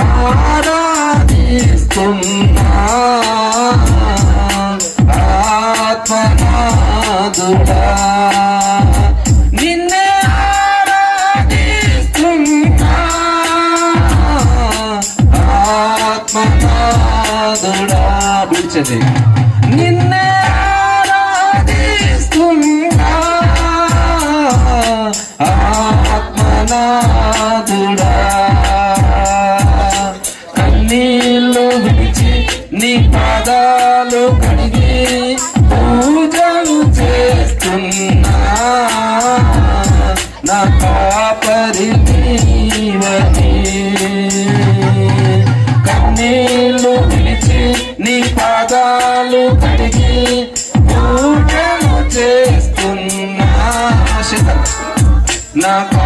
ఆరాధిస్తున్నా ఆత్మనాదుడా. నిన్నే ఆరాధిస్తున్నా ఆత్మనాదుడా పిలిచేది not on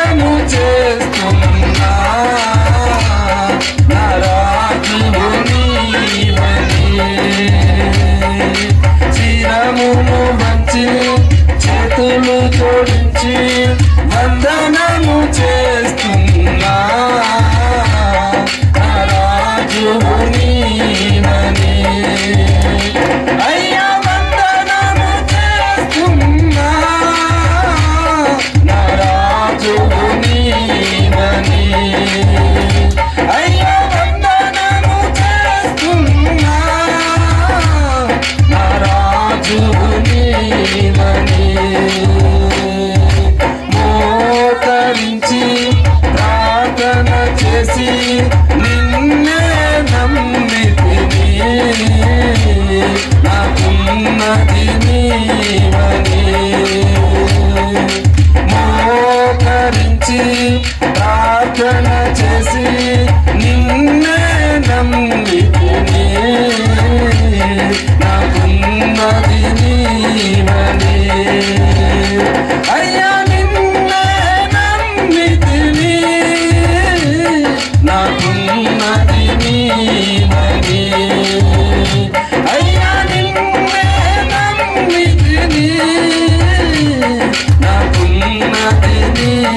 చేతులు జోడించి వందన